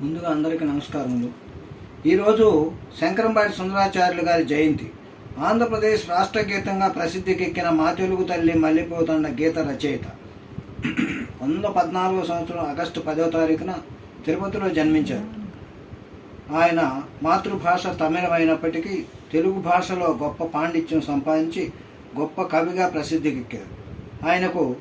ముందుగా అందరికీ నమస్కారములు. ఈరోజు శంకరంపాటి సుందరాచార్యులు గారి జయంతి. ఆంధ్రప్రదేశ్ రాష్ట్ర గీతంగా ప్రసిద్ధికెక్కిన మా తెలుగు తల్లి మల్లెపోతున్న గీత రచయిత. వంద పద్నాలుగో సంవత్సరం ఆగస్టు పదో తారీఖున తిరుపతిలో జన్మించారు. ఆయన మాతృభాష తమిళం అయినప్పటికీ తెలుగు భాషలో గొప్ప పాండిత్యం సంపాదించి గొప్ప కవిగా ప్రసిద్ధికెక్కారు. ఆయనకు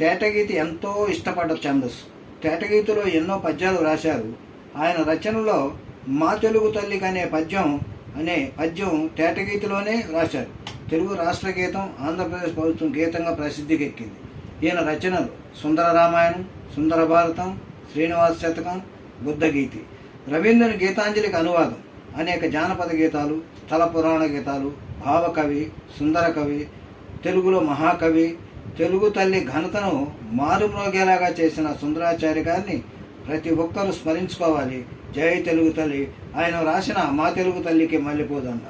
తేటగీతి ఎంతో ఇష్టపడ్డ ఛందస్సు. తేటగీతిలో ఎన్నో పద్యాలు రాశారు. ఆయన రచనలో మా తెలుగు తల్లికి అనే పద్యం అనే పద్యం తేటగీతిలోనే రాశారు. తెలుగు రాష్ట్ర గీతం ఆంధ్రప్రదేశ్ ప్రభుత్వం గీతంగా ప్రసిద్ధికెక్కింది. ఈయన రచనలు సుందర రామాయణం సుందర భారతం శ్రీనివాస శతకం బుద్ధగీతి. రవీంద్రుని గీతాంజలికి అనువాదం అనేక జానపద గీతాలు స్థల పురాణ గీతాలు భావకవి సుందర కవి తెలుగులో మహాకవి తెలుగు తల్లి ఘనతను మారుమ్రోగేలాగా చేసిన సుందరాచార్య గారిని ప్రతి ఒక్కరూ స్మరించుకోవాలి. జై తెలుగు తల్లి. ఆయన రాసిన మా తెలుగు తల్లికి మళ్ళీ మల్లెపోదండ.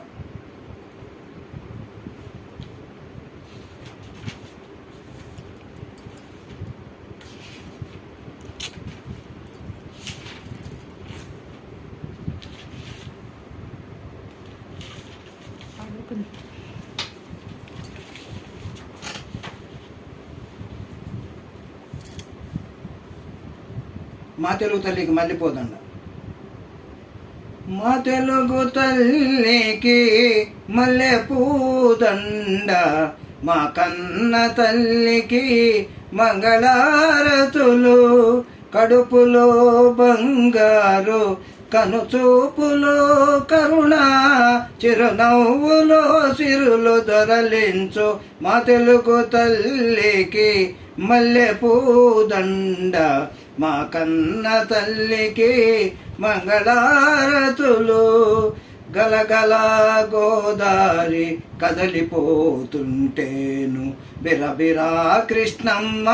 మా తెలుగు తల్లికి మళ్ళీపోదండ. మా తెలుగు తల్లికి మల్లె పూదండ మా కన్న తల్లికి మంగళారతులు కడుపులో బంగారు కనుచూపులో కరుణ చిరునవ్వులో సిరులు దొరలించు మా తెలుగు తల్లికి మల్లెపూదండ మా కన్న తల్లికి మంగళారతులు గలగల గోదారి కదలిపోతుంటేను బిరబిరా కృష్ణమ్మ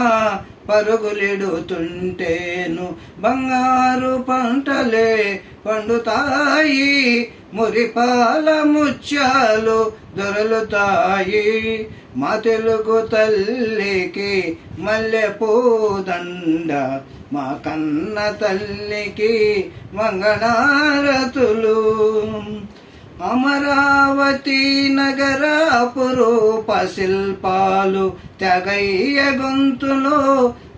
పరుగులిడుతుంటేను బంగారు పంటలే పండుతాయి మురిపాల ముత్యాలు దొరలుతాయి. మా తెలుగు తల్లికి మల్లె పూదండ మా కన్న తల్లికి మంగళారతులు. అమరావతి నగర అపురూప శిల్పాలు తెగయ్య గొంతులో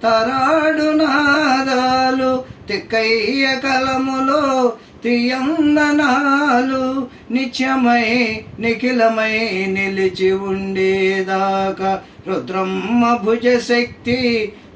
తరాడు నాదాలు తిక్కయ్య కలములో తియందనాలు నిత్యమై నిఖిలమై నిలిచి ఉండేదాకా రుద్రమ్మ భుజ శక్తి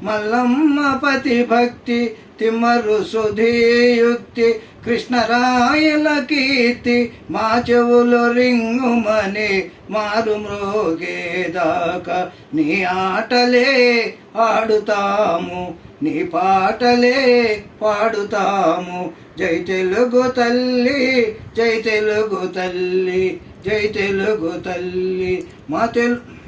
మల్లమ్మ పతి భక్తి తిమ్మరు సుధీయుక్తి కృష్ణరాయల కీర్తి మా చెవులు రింగుమని మారు మ్రోగేదాకా నీ ఆటలే ఆడుతాము నీ పాటలే పాడుతాము. జై తెలుగు తల్లి జై తెలుగు తల్లి జై తెలుగు తల్లి. మా తెలు